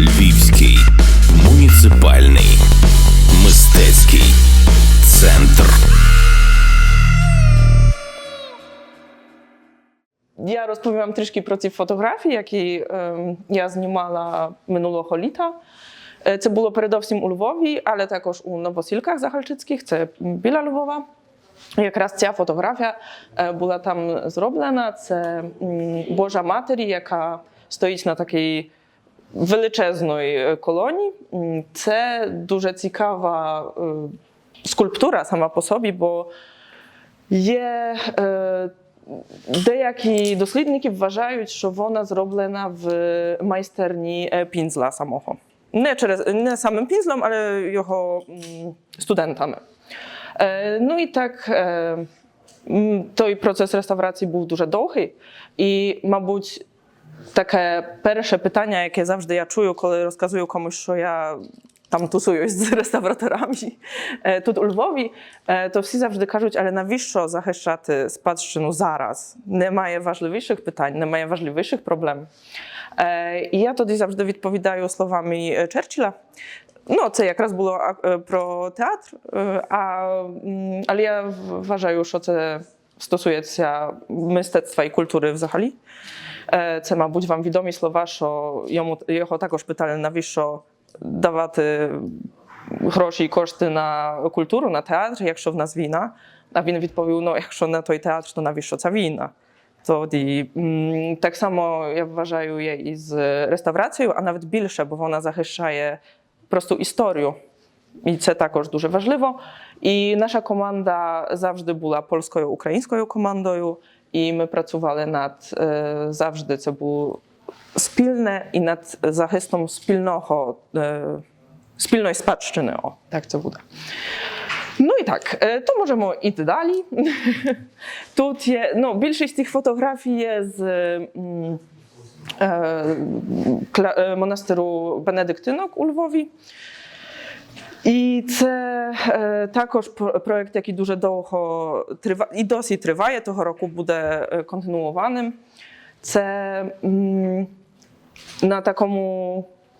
Львівський, муніципальний, мистецький центр. Я розповім вам трішки про ці фотографії, які е, я знімала минулого літа. Е, це було передовсім у Львові, але також у Новосільках Захальчицьких, це біля Львова. Якраз ця фотографія е, була там зроблена. Це Божа Матері, яка стоїть на такій величезної е, колонії. Це дуже цікава е, скульптура сама по собі, бо є. Е, деякі дослідники вважають, що вона зроблена в майстерні пінзла самого. Не через не самим пінзлом, але його студентами. Ну і так, той процес реставрації був дуже довгий, і, мабуть, takie pierwsze pytania, jakie zawsze ja czuję, kiedy rozkazuję komuś, że ja tam tusuję z restauratorami e, e, to wszyscy zawsze każą, ale na wiszczo zachęcaty spadszczynu no zaraz. Nie mają ważniejszych pytań, nie mają ważniejszych problemów. E, I ja to zawsze odpowiadam słowami e, Churchilla. No, co jak raz było pro teatr, mm, ale ja uważam już, że to stosuje się mistectwa i kultury w Zachali. Це, мабуть, вам відомі слова, що йому його також питали, навіщо давати гроші і кошти на культуру, на театр, якщо в нас війна. А він відповів: ну, якщо не той театр, то навіщо ця війна? Тоді так само я вважаю є і з реставрацією, а навіть більше, бо вона захищає просту історію. І це також дуже важливо. І наша команда завжди була польсько-українською командою. i my pracowali nad e, zawsze, co było spilne i nad zachystą spilnoho, e, spilnej spadczyny, o, tak co woda. No i tak, e, to możemy iść dalej. Тут no, większość tych fotografii jest z з mm, e, benedyktynok u Lwowi. I to e, taki projekt, jaki duże dołoho trwa, i dosyć trwa, tego roku będzie e, kontynuowanym. To mm, na takim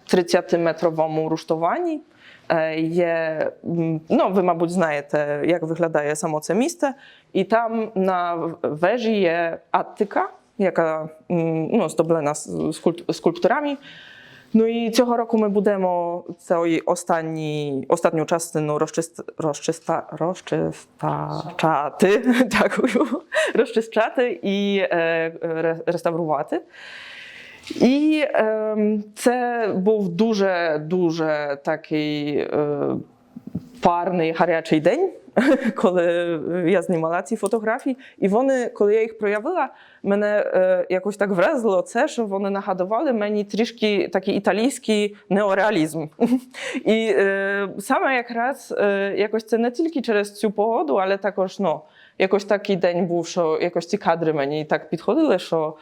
30-metrowym rusztowaniu e, je, mm, no wy ma być znajete, jak wygląda samoce miejsce. I tam na wieży jest attyka, jaka mm, no, zdoblena skulpturami. Z, z Ну і цього року ми будемо цей останній останню частину розчист, розчиста, дякую, розчищати і е, реставрувати. І е, це був дуже дуже такий е, парний гарячий день, коли я знімала ці фотографії. І вони, коли я їх проявила, мене е, якось так вразило це, що вони нагадували мені трішки такий італійський неореалізм. І е, саме якраз е, якось це не тільки через цю погоду, але також ну, якось такий день був, що якось ці кадри мені так підходили, що.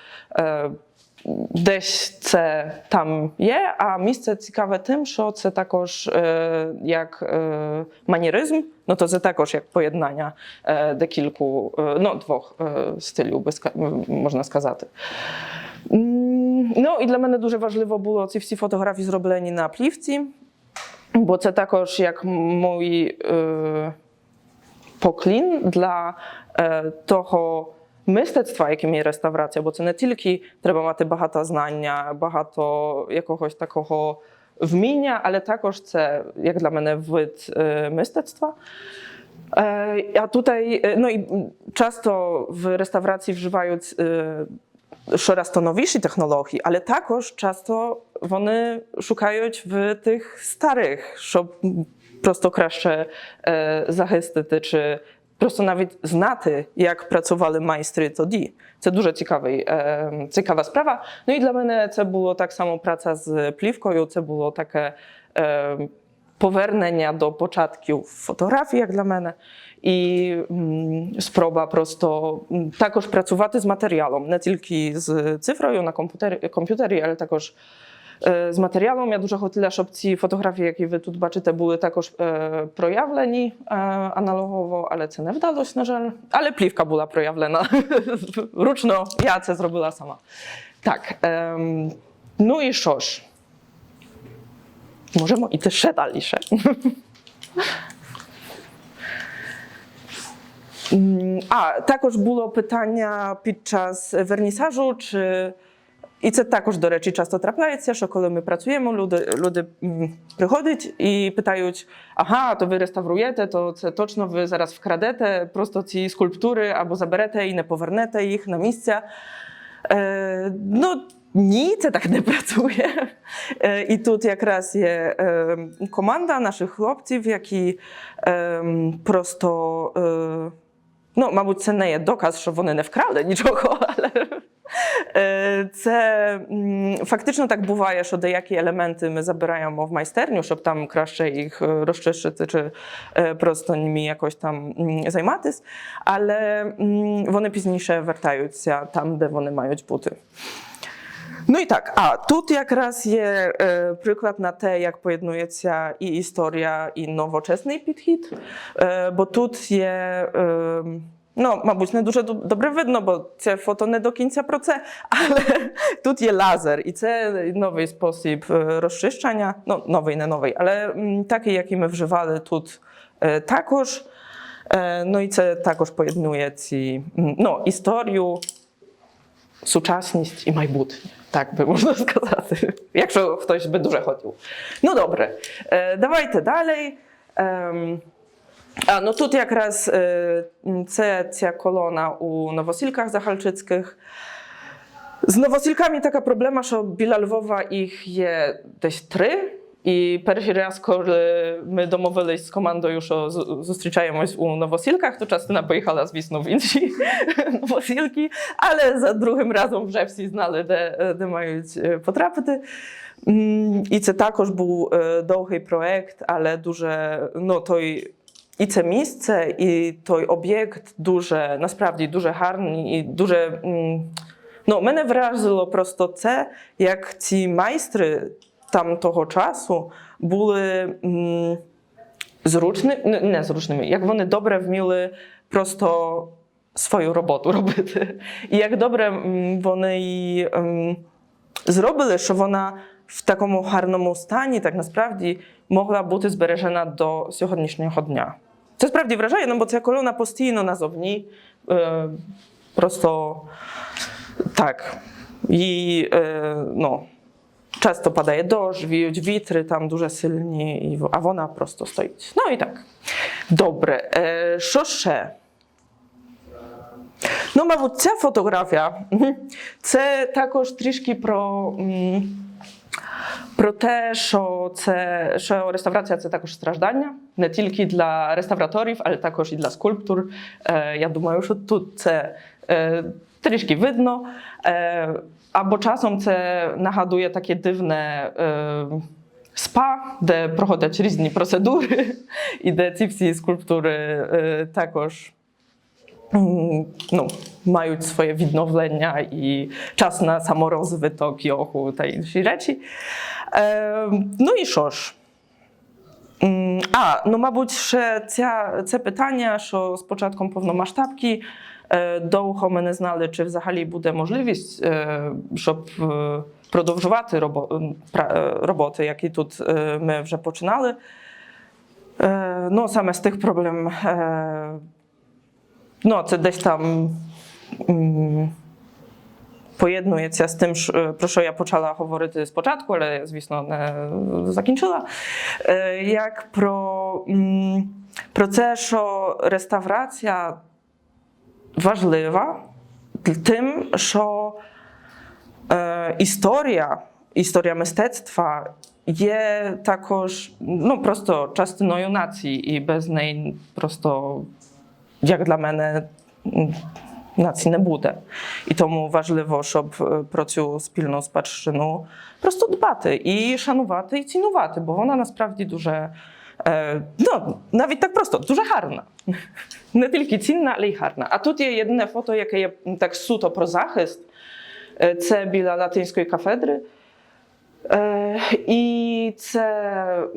Десь це там є, а місце цікаве тим, що це також е, як е, маніризм, ну то це також як поєднання е, декільку, е, ну двох е, стилів, без, можна сказати. Ну і для мене дуже важливо було ці всі фотографії зроблені на плівці, бо це також як мій е, поклін для е, того. мистецтва, яким є реставрація, бо це не тільки треба мати багато знання, багато якогось такого вміння, але також це, як для мене, вид мистецтва. A tutaj, no i często w restauracji wżywając coraz to nowszych technologii, ale także często one szukają w tych starych, żeby prosto kraszcze zachysty czy prosto nawet znaty, jak pracowali majstry to di. To dużo ciekawej, ciekawa sprawa. No i dla mnie to było tak samo praca z pliwką, to było takie e, powernienie do w fotografii, jak dla mnie. I mm, prosto mm, także pracować z materiałem, nie tylko z cyfrą na komputerze, ale także E, z materiałem Ja dużo chociaż opcji fotografii, jakie wy tu baczycie, były takoż e, projawleni e, analogowo, ale cenę wdalość na żel. Ale pliwka była projawlena. Ruczno, ja co zrobiła sama. Tak. no i szosz. Możemy i też się mm, A, takoż było pytania podczas wernisażu, czy І це також, до речі, часто трапляється, що коли ми працюємо, люди люди приходять і питають: ага, то ви реставруєте, то це точно ви зараз вкрадете просто ці скульптури або заберете і не повернете їх на місця. Е, Ну, ні, це так не працює. Е, І тут якраз є е, команда наших хлопців, які е, просто. Е, Ну, мабуть, це не є доказ, що вони не вкрали нічого, але Te, mm, faktycznie tak buwaje, że do jakie elementy my zabierają w majsterniu, żeby tam kraszcze ich e, rozczyszczyć, czy e, prosto nimi jakoś tam mm, zajmatyć, ale mm, one późniejsze wertają się tam, gdzie one mają buty. No i tak, a tutaj jak raz jest e, przykład na te, jak pojednuje się i historia, i nowoczesny pit hit, bo tutaj jest no, ma być na duże dobre widno, bo te fotony do końca proce, ale tutaj jest laser i to nowy sposób e, rozczyszczania, no nowej na nowej, ale mm, taki, jaki my wżywamy tu e, także. No i to także pojednuje ci, mm, no, historię, współczesność i majbut. Tak by można сказати. Jakże ktoś by dużo chodził. No dobrze, e, dawajcie dalej. A no тут якраз це ця kolona u nowosilkach Захальчицьких. z nowosilkami taka problema, że біля Львова їх є десь I pierwszy raz, kiedy my domowiliśmy z komandą już o zostrzyczajemy u Nowosilkach, to na pojechała z Wisną w Nowosilki, ale za drugim razem w Rzepsi znali, gdzie mają e, potrapty. Mm, I to także był e, długi projekt, ale duże, no to i І це місце, і той об'єкт дуже насправді дуже гарний і дуже. Ну, мене вразило просто це, як ці майстри там того часу були м, зручними, не, зручними, як вони добре вміли просто свою роботу робити. І як добре вони її м, ем, зробили, що вона в такому гарному стані так насправді могла бути збережена до сьогоднішнього дня. to jest sprawdzi wrażenie, no bo ta kolona postino na zowni, e, y, prosto tak. I y, no, często padaje dosz, widzi witry, tam duże sylnie, a ona prosto stoi. No i tak. Dobre. E, Szosze. No, mawu, co fotografia, to mhm. także troszkę pro. Mm, Про те, що це що реставрація це також страждання не тільки для реставраторів, але також і для скульптур. Е, Я думаю, що тут це е, трішки видно. Е, Або часом це нагадує таке дивне. Е, Спа, де проходять різні процедури, і де ці всі скульптури також Mm, no, mają swoje widnowlenia i czas na samorozwyt okiochu tej rzeczy. No i szosz. Mm, a, no ma być jeszcze te pytania, że z początku pewną e, dołucho mnie znali, czy w zachali będzie możliwość, e, żeby e, produkować robo, pra, roboty, jakie tu my już poczynali. No, same z tych problemów no, co gdzieś tam um, mm, pojednuję się z tym, e, proszę, ja poczęła mówić z początku, ale zwisno nie zakończyła, e, jak pro, um, pro to, ważliwa tym, że historia, historia mistecztwa jest także, no, prosto częścią nacji i bez prosto як для мене, нації не буде. І тому важливо, щоб е, про цю спільну спадщину просто дбати і шанувати і цінувати, бо вона насправді дуже. No, е, ну, навіть так просто дуже гарна, не тільки цінна, але й гарна. А тут є єдине фото, яке є так суто про захист. Е, це біля латинської кафедри. І це.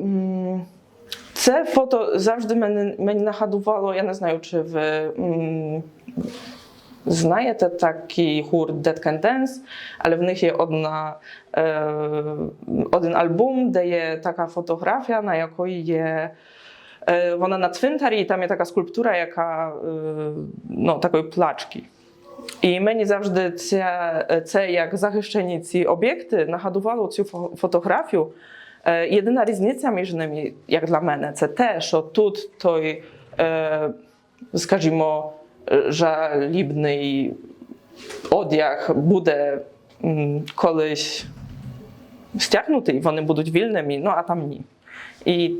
Це фото завжди мене мені нагадувало. Я не знаю, чи ви м, знаєте такий гурт Dead Can Dance, але в них є одна, е, один альбом, де є така фотографія, на якої є. E, вона на цвинтарі, і там є така скульптура, яка e, ну, такої плачки. І мені завжди це, це як захищені ці об'єкти нагадувало цю фотографію. E, jedyna różnica między nimi, jak dla mnie, to też, że tutaj, powiedzmy, e, e, żalibny odjach będzie mm, kiedyś ściągnięty i one będą wolnymi, no a tam nie. I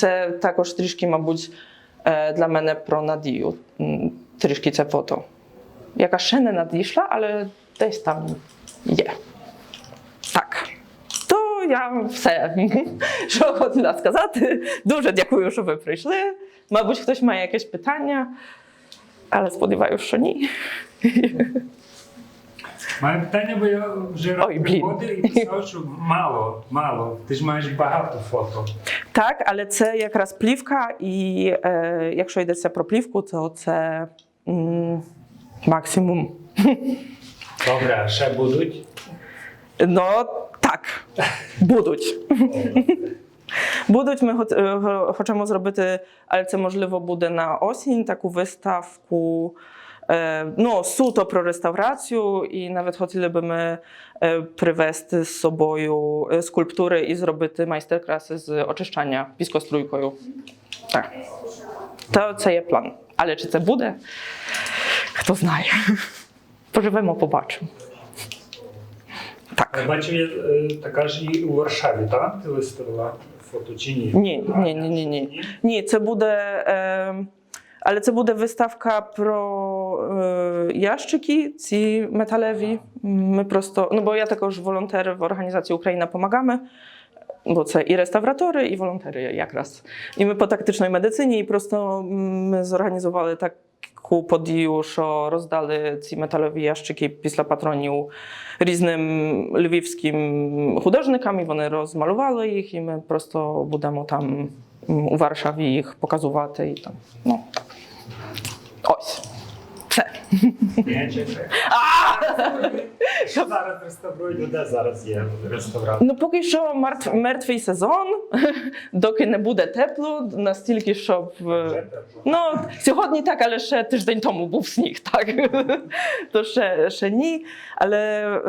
to mm, także troszkę ma być e, dla mnie pro nadziei, mm, troszkę to foto. Jaka szene nadiszła, ale gdzieś tam jest. я все, що хотіла сказати. Дуже дякую, що ви прийшли. Мабуть, хтось має якесь питання, але сподіваюся, що ні. Маю питання, бо я вже Ой, приходив і писав, що мало, мало. Ти ж маєш багато фото. Так, але це якраз плівка, і е, якщо йдеться про плівку, то це м, максимум. Добре, ще будуть. Ну, Так, будуть. Будуть ми хочемо зробити, але це можливо буде на осінь таку виставку. No, suto pro i nawet chcielibyśmy e, przywieźć z sobą e, skulptury i zrobić majsterklasy z oczyszczania piskostrójką. Tak. To co jest plan. Ale czy to będzie? Kto znaje. Pożywemy, zobaczymy. Tak. Macie Бачив я така ж і у Варшаві, так? Ти Nie, nie, nie, nie, nie. Nie, ні, ні, Ale to będzie wystawka pro e, jaszczyki, ci metalowi. My prosto, no bo ja już wolontery w organizacji Ukraina Pomagamy, bo to i restauratory, i wolontery jak raz. I my po taktycznej medycynie i prosto mm, my zorganizowali tak Ку подію, що роздали ці металові ящики після патронів різним львівським художникам. і Вони розмалювали їх, і ми просто будемо там у Варшаві їх показувати. І там, ну. Ось. Це. zaraz restauruję. Budę zaraz jem restaurant. No póki co martwy sezon, doki nie będzie teplu, na stylki shop. W... No, tak, ale jeszcze tydzień temu był śnieg, tak? To jeszcze ale y,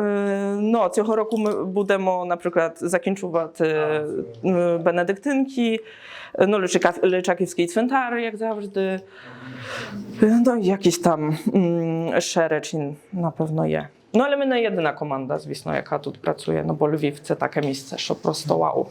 no, tego roku będziemy na przykład zakończyć y, tak. y, benedyktynki, no, leczakiewskie cwentary, jak zawsze. No, jakiś tam mm, szereczin na pewno. напевно, є. Ну, але ми не єдина команда, звісно, яка тут працює. Ну бо Львів це таке місце, що просто вау.